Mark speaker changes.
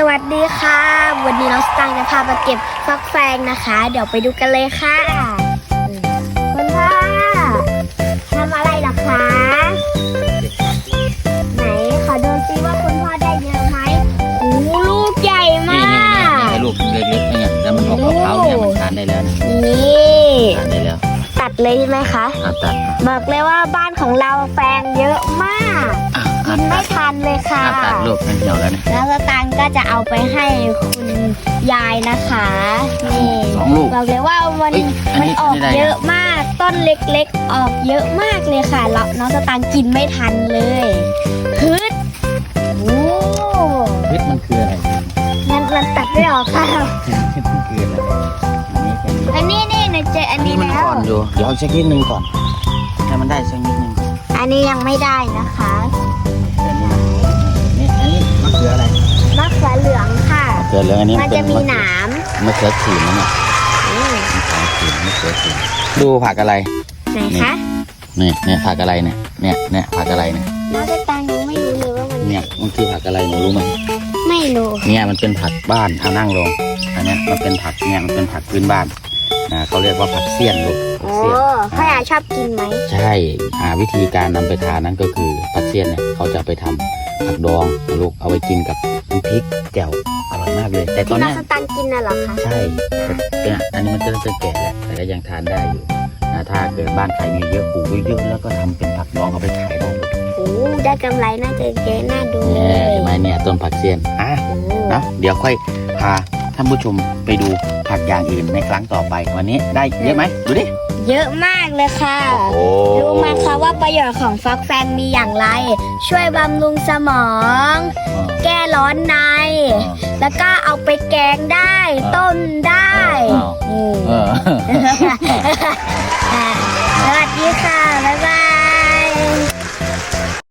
Speaker 1: สวัสดีค่ะ วันนี้น้องสตังค์จะพามาเก็บฟักแฟงนะคะ เดี๋ยวไปดูกันเลยค่ะคุณพ่อทำอะไรเหรอคะ ไหนขอดูซิว่าคุณพ่อได้เยอะไหมโอ้ลูกใหญ่
Speaker 2: นี่
Speaker 1: มา
Speaker 2: นี่นี่
Speaker 1: ก
Speaker 2: นี่ลูกเล็กๆเนี่ยแล้วมันออกขาวๆเนี่ยมันทานได้แล้วนะ
Speaker 1: นี่
Speaker 2: ทานได้แล้ว
Speaker 1: ตัดเลยใช่ไหมคะ
Speaker 2: อะตัดอะ
Speaker 1: บอกเลยว่าบ้านของเราแฟงเยอะมาก
Speaker 2: อะ
Speaker 1: กิ
Speaker 2: อะ
Speaker 1: นไม่
Speaker 2: ตัด
Speaker 1: ทันเลยค่ะ
Speaker 2: อะตัดลูกมันเหี่ยวแล้วเนี่ย
Speaker 1: แล้วสตางค์ ก็จะเอาไปให้คุณยายนะคะนี่
Speaker 2: สองลูก
Speaker 1: บอกเลยว่ามัน
Speaker 2: เอ้ยอัน
Speaker 1: มัน
Speaker 2: นี้
Speaker 1: ออก
Speaker 2: ไม่ได้นะ
Speaker 1: เยอะมากต้นเล็กๆ ออกเยอะมากเลยค่ะแล้วน้องสตางค์กินไม่ทันเลยฮึดโอ้
Speaker 2: พิษมันคืออะไร
Speaker 1: งั้นมันตัดไม่ออกค่ะ
Speaker 2: พิษมันคืออะไรอันนี้แค่นี้
Speaker 1: อันนี้นี่หนูเจออันนี้
Speaker 2: มัน
Speaker 1: แล้ว
Speaker 2: อ่อนอยู่เดี๋ยวเอาสักนิดนึงก่อนให้มันได้สักนิดนึง
Speaker 1: อันนี้ยังไม่ได้นะคะ
Speaker 2: ขือ
Speaker 1: เหลือง
Speaker 2: อันนี้
Speaker 1: มันจะมีหนาม
Speaker 2: มะเขือขีดนะเนี่ย
Speaker 1: อืม
Speaker 2: มะเขือขีดมะเขือขีดดูผักอะไร
Speaker 1: ไหนคะ
Speaker 2: นี่เนี่ยผักอะไรเนี่ยเนี่ยเนี่ยผักอะไรเนี่ย
Speaker 1: น้องสตางค์ยังไม่รู้เลยว่ามัน
Speaker 2: เนี่ยมันคือผักอะไรหนูรู้ไหม
Speaker 1: ไม่รู้
Speaker 2: เนี่ยมันเป็นผักบ้านเอานั่งลงอันเนี้ยมันเป็นผักเนี่ยมันเป็นผักพื้นบ้านนะเขาเรียกว่าผักเสี้ยนลูกผั
Speaker 1: โอ้
Speaker 2: กเสี้ยน
Speaker 1: พ่อยาชอบกินไหม
Speaker 2: ใช่หาวิธีการนำไปทานนั้นก็คือผักเสี้ยนเนี่ยเขาจะเอาไปทำผักดองนะลูกเอาไปกินกับน้ำพริกแจ่วอร่อย มากเลย แต่ตอ
Speaker 1: ที่
Speaker 2: น
Speaker 1: น้อง
Speaker 2: เนี้ย
Speaker 1: สตังค์กินน่ะเหรอคะ
Speaker 2: ใช่แต่เนี่ยอันนี้มันจะเริ่มแก่แล้ว แต่ก็ยังทานได้อยู่นะถ้าเกิดบ้านใครมีเยอะปลูกเยอะๆแล้วก็ทำเป็นผักดองเอาไปขายได้ลูก
Speaker 1: โอ้ได้กำไรน่าจะเยอะน่าดูเล
Speaker 2: เนี่ย
Speaker 1: ย
Speaker 2: เห็นไหมเนี่ยต้นผักเสี้ยนอะ
Speaker 1: โอ้
Speaker 2: นะเดี๋ยวค่อยพาท่านผู้ชมไปดูผักอย่างอื่นในครั้งต่อไป วันนี้ได้เยอะไหมดูดิ
Speaker 1: เยอะมากเลยค่ะ
Speaker 2: โอ้
Speaker 1: รู้ไหมคะว่าประโยชน์ของฟักแฟงมีอย่างไร ช่วยบำรุงสมอง แก้ร้อนใน แล้วก็เอาไปแกงได้ ต้มได้